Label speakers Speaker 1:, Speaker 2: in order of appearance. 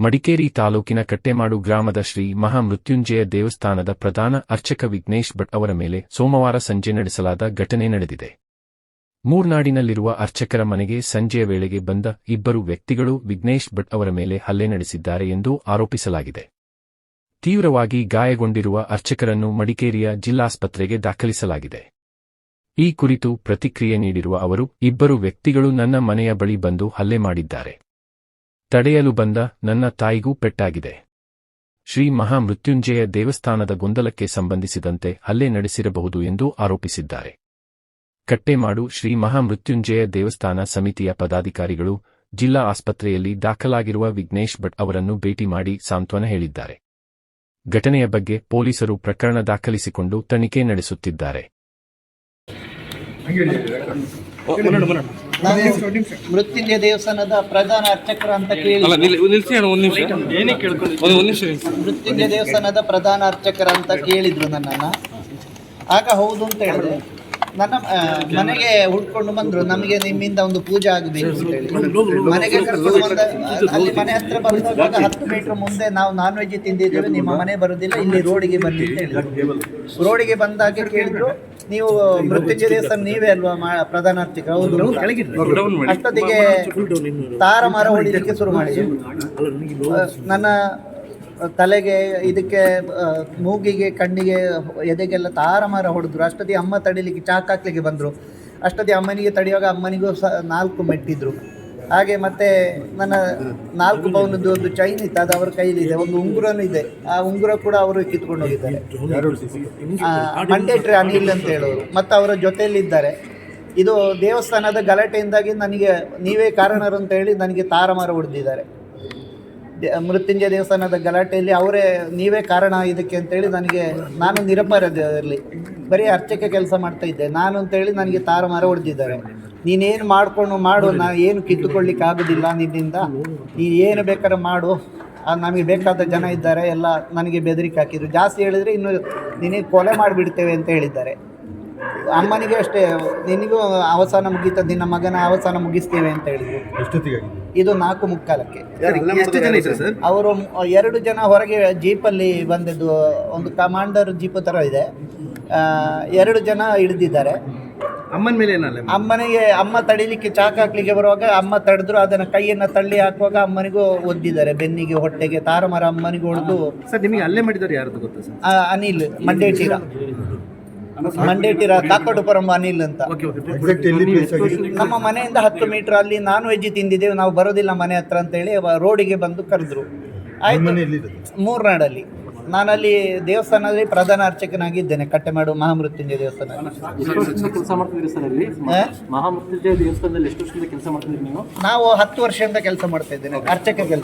Speaker 1: ಮಡಿಕೇರಿ ತಾಲೂಕಿನ ಕಟ್ಟೆಮಾಡು ಗ್ರಾಮದ ಶ್ರೀ ಮಹಾಮೃತ್ಯುಂಜಯ ದೇವಸ್ಥಾನದ ಪ್ರಧಾನ ಅರ್ಚಕ ವಿಘ್ನೇಶ್ ಭಟ್ ಅವರ ಮೇಲೆ ಸೋಮವಾರ ಸಂಜೆ ನಡೆಸಲಾದ ಘಟನೆ ನಡೆದಿದೆ. ಮೂರ್ನಾಡಿನಲ್ಲಿರುವ ಅರ್ಚಕರ ಮನೆಗೆ ಸಂಜೆಯ ವೇಳೆಗೆ ಬಂದ ಇಬ್ಬರು ವ್ಯಕ್ತಿಗಳು ವಿಘ್ನೇಶ್ ಭಟ್ ಅವರ ಮೇಲೆ ಹಲ್ಲೆ ನಡೆಸಿದ್ದಾರೆ ಎಂದು ಆರೋಪಿಸಲಾಗಿದೆ. ತೀವ್ರವಾಗಿ ಗಾಯಗೊಂಡಿರುವ ಅರ್ಚಕರನ್ನು ಮಡಿಕೇರಿಯ ಜಿಲ್ಲಾಸ್ಪತ್ರೆಗೆ ದಾಖಲಿಸಲಾಗಿದೆ. ಈ ಕುರಿತು ಪ್ರತಿಕ್ರಿಯೆ ನೀಡಿರುವ ಅವರು, ಇಬ್ಬರು ವ್ಯಕ್ತಿಗಳು ನನ್ನ ಮನೆಯ ಬಳಿ ಬಂದು ಹಲ್ಲೆ ಮಾಡಿದ್ದಾರೆ. ತಡೆಯಲು ಬಂದ ನನ್ನ ತಾಯಿಗೂ ಪೆಟ್ಟಾಗಿದೆ ಶ್ರೀ ಮಹಾಮೃತ್ಯುಂಜಯ ದೇವಸ್ಥಾನದ ಗೊಂದಲಕ್ಕೆ ಸಂಬಂಧಿಸಿದಂತೆ ಹಲ್ಲೆ ನಡೆಸಿರಬಹುದು ಎಂದು ಆರೋಪಿಸಿದ್ದಾರೆ ಕಟ್ಟೆಮಾಡು ಶ್ರೀ ಮಹಾಮೃತ್ಯುಂಜಯ ದೇವಸ್ಥಾನ ಸಮಿತಿಯ ಪದಾಧಿಕಾರಿಗಳು ಜಿಲ್ಲಾ ಆಸ್ಪತ್ರೆಯಲ್ಲಿ ದಾಖಲಾಗಿರುವ ವಿಘ್ನೇಶ್ ಭಟ್ ಅವರನ್ನು ಭೇಟಿ ಮಾಡಿ ಸಾಂತ್ವನ ಹೇಳಿದ್ದಾರೆ ಘಟನೆಯ ಬಗ್ಗೆ ಪೊಲೀಸರು ಪ್ರಕರಣ ದಾಖಲಿಸಿಕೊಂಡು ತನಿಖೆ ನಡೆಸುತ್ತಿದ್ದಾರೆ
Speaker 2: ಮೃತ್ಯುಂಜಯ ದೇವಸ್ಥಾನದ ಪ್ರಧಾನ ಅರ್ಚಕರು ಅಂತ ಕೇಳಿ.
Speaker 3: ಅಲ್ಲ ನಿಲ್ ನಿಲ್ಸಿ ಅಣ್ಣ ಒಂದು ನಿಮಿಷ. ಒಂದು ಒಂದು ನಿಮಿಷ ನಿಲ್ಸಿ.
Speaker 2: ಮೃತ್ಯುಂಜಯ ದೇವಸ್ಥಾನದ ಪ್ರಧಾನ ಅರ್ಚಕರ ಅಂತ ಕೇಳಿದ್ರು ನನ್ನನ್ನ. ಆಗ ಹೌದು ಅಂತ ಹೇಳಿದೆ ನನ್ನ ಆ, ಮನೆಗೆ ಹುಡ್ಕೊಂಡು ಬಂದ್ರು. ನಮಗೆ ನಿಮ್ಮಿಂದ ಒಂದು ಪೂಜೆ ಆಗಬೇಕು ಅಂತ ಹೇಳಿ. ಮನೆಗೆ ಕರ್ಕೊಂಡು ಬಂದ ಅಲ್ಲಿ ಮನೆ ಹತ್ರ ಬಂದಾಗ ಹತ್ತು ಮೀಟರ್ ಮುಂದೆ ನಾವು ನಾನ್ ವೆಜ್ ತಿಂದಿದ್ದೇವೆ. ನಿಮ್ಮ ಮನೆ ಬರುದಿಲ್ಲ. ಇಲ್ಲಿ ರೋಡಿಗೆ ಬನ್ನಿ ಅಂತ ಹೇಳಿದ್ರು. ರೋಡಿಗೆ ಬಂದಾಗ ಕೇಳಿದ್ರು ನೀವು ಮೃತ್ಯುಂಜಯ ಸರ್ ನೀವೇ ಅಲ್ವಾ ಪ್ರಧಾನ ಅರ್ಚಕ ಹೌದು. ಅಷ್ಟೊತ್ತಿಗೆ ತಾರ ಮರ ಹೊಡಿಲಿಕ್ಕೆ ಶುರು ಮಾಡಿ. ನನ್ನ ತಲೆಗೆ ಇದಕ್ಕೆ ಮೂಗಿಗೆ ಕಣ್ಣಿಗೆ ಎದೆಗೆಲ್ಲ ತಾರ ಮಾರ ಹೊಡೆದ್ರು. ಅಷ್ಟೊತ್ತಿಗೆ ಅಮ್ಮ ತಡಿಲಿಕ್ಕೆ ಚಾಕ್ ಹಾಕ್ಲಿಕ್ಕೆ ಬಂದರು. ಅಷ್ಟೊತ್ತಿಗೆ ಅಮ್ಮನಿಗೆ ತಡೆಯುವಾಗ ಅಮ್ಮನಿಗೂ ಸಹ ನಾಲ್ಕು ಮೆಟ್ಟಿದ್ರು. ಹಾಗೆ ಮತ್ತೆ ನನ್ನ ನಾಲ್ಕು ಪೌನದ್ದು ಒಂದು ಚೈನ್ ಇತ್ತು, ಅದು ಅವರ ಕೈಲಿದೆ ಒಂದು ಉಂಗುರನೂ ಇದೆ. ಆ ಉಂಗುರ ಕೂಡ ಅವರು ಕಿತ್ಕೊಂಡು ಹೋಗಿದ್ದಾರೆ. ಮಂಡೇಟ್ರಿ ಅನಿಲ್ ಅಂತ ಹೇಳೋರು. ಮತ್ತೆ ಅವರ ಜೊತೆಯಲ್ಲಿದ್ದಾರೆ. ಇದು ದೇವಸ್ಥಾನದ ಗಲಾಟೆಯಿಂದಾಗಿ ನನಗೆ ನೀವೇ ಕಾರಣರು ಅಂತ ಹೇಳಿ ನನಗೆ ತಾರಮಾರ ಹೊಡೆದಿದ್ದಾರೆ. ಮೃತ್ಯುಂಜಯ ದೇವಸ್ಥಾನದ ಗಲಾಟೆಯಲ್ಲಿ ಅವರೇ ನೀವೇ ಕಾರಣ ಇದಕ್ಕೆ ಅಂತೇಳಿ ನನಗೆ ನಾನು ನಿರಪರಾಧದಲ್ಲಿ ಬರೀ ಅರ್ಚಕ ಕೆಲಸ ಮಾಡ್ತಾ ಇದ್ದೆ. ನಾನು ಅಂತೇಳಿ ನನಗೆ ತಾರಮಾರ ಹೊಡೆದಿದ್ದಾರೆ. ನೀನೇನು ಮಾಡಿಕೊಂಡು ಮಾಡು ನಾನು ಏನು ಕಿತ್ತುಕೊಳ್ಳಿಕ್ಕೆ ಆಗೋದಿಲ್ಲ ನಿನ್ನಿಂದ. ನೀನು ಏನು ಬೇಕಾದ್ರೆ ಮಾಡು. ನಮಗೆ ಬೇಕಾದ ಜನ ಇದ್ದಾರೆ. ಎಲ್ಲ ನನಗೆ ಬೆದರಿಕೆ ಹಾಕಿದ್ರು. ಜಾಸ್ತಿ ಹೇಳಿದರೆ ಇನ್ನು ನಿನಗೆ ಕೊಲೆ ಮಾಡಿಬಿಡ್ತೇವೆ ಅಂತ ಹೇಳಿದ್ದಾರೆ. ಅಮ್ಮನಿಗೆ ಅಷ್ಟೇ ನಿನಗೂ ಅವಸಾನ ಮುಗೀತದೆ ನಿನ್ನ ಮಗನ ಅವಸಾನ ಮುಗಿಸ್ತೇವೆ ಅಂತ ಹೇಳಿದ್ರು.
Speaker 4: ಎಷ್ಟೊತ್ತಿಗಾಗಿದೆ?
Speaker 2: ಇದು ನಾಲ್ಕು ಮುಕ್ಕಾಲಕ್ಕೆ.
Speaker 4: ಎಷ್ಟು ಜನ ಸರ್?
Speaker 2: ಅವರು ಎರಡು ಜನ ಹೊರಗೆ ಜೀಪಲ್ಲಿ ಬಂದಿದ್ದು ಒಂದು ಕಮಾಂಡರ್ ಜೀಪ್ ಥರ ಇದೆ. ಆ, ಎರಡು ಜನ ಹಿಡಿದಿದ್ದಾರೆ.
Speaker 4: ಅಮ್ಮನ ಮೇಲೆ ಏನಲ್ಲ
Speaker 2: ಅಮ್ಮನಿಗೆ ಅಮ್ಮ ತಡಿಲಿಕ್ಕೆ ಚಾಕ್ ಹಾಕ್ಲಿಕ್ಕೆ ಬರುವಾಗ ಅಮ್ಮ ತಡೆದ್ರು ಅದನ್ನು ಕೈಯನ್ನ ತಳ್ಳಿ ಹಾಕುವಾಗ ಅಮ್ಮನಿಗೂ ಒದ್ದಿದ್ದಾರೆ. ಬೆನ್ನಿಗೆ ಹೊಟ್ಟೆಗೆ ತಾರಮರ ಅಮ್ಮನಿಗೆ ಹೊಡೆದು.
Speaker 4: ಸರ್ ನಿಮಗೆ ಅಲ್ಲೇ ಮಾಡಿದವ್ರು ಯಾರು ಗೊತ್ತಾ ಸರ್?
Speaker 2: ಆ, ಅನಿಲ್ ಮಂಡೇಟಿರ ಮಂಡೇಟಿರ ಕಾಕೋಟುಪುರಂ ಅನಿಲ್ ಅಂತ. ನಮ್ಮ ಮನೆಯಿಂದ ಹತ್ತು ಮೀಟರ್ ಅಲ್ಲಿ ನಾನ್ ವೆಜ್ ತಿಂದಿದ್ದೇವೆ ನಾವು ಬರೋದಿಲ್ಲ ಮನೆ ಹತ್ರ ಅಂತೇಳಿ ಅವ ರೋಡಿಗೆ ಬಂದು ಕರೆದ್ರು. ಆಯ್ತು. ಮೂರ್ನಾಡಲ್ಲಿ. ನಾನಲ್ಲಿ ದೇವಸ್ಥಾನದಲ್ಲಿ ಪ್ರಧಾನ ಅರ್ಚಕನಾಗಿದ್ದೇನೆ ಕಟ್ಟೆಮಾಡು ಮಹಾಮೃತ್ಯುಂಜಯ ದೇವಸ್ಥಾನ ನಾವು ಹತ್ತು ವರ್ಷದಿಂದ ಕೆಲಸ ಮಾಡ್ತಾ ಇದ್ದೇನೆ ಅರ್ಚಕ ಕೆಲಸ.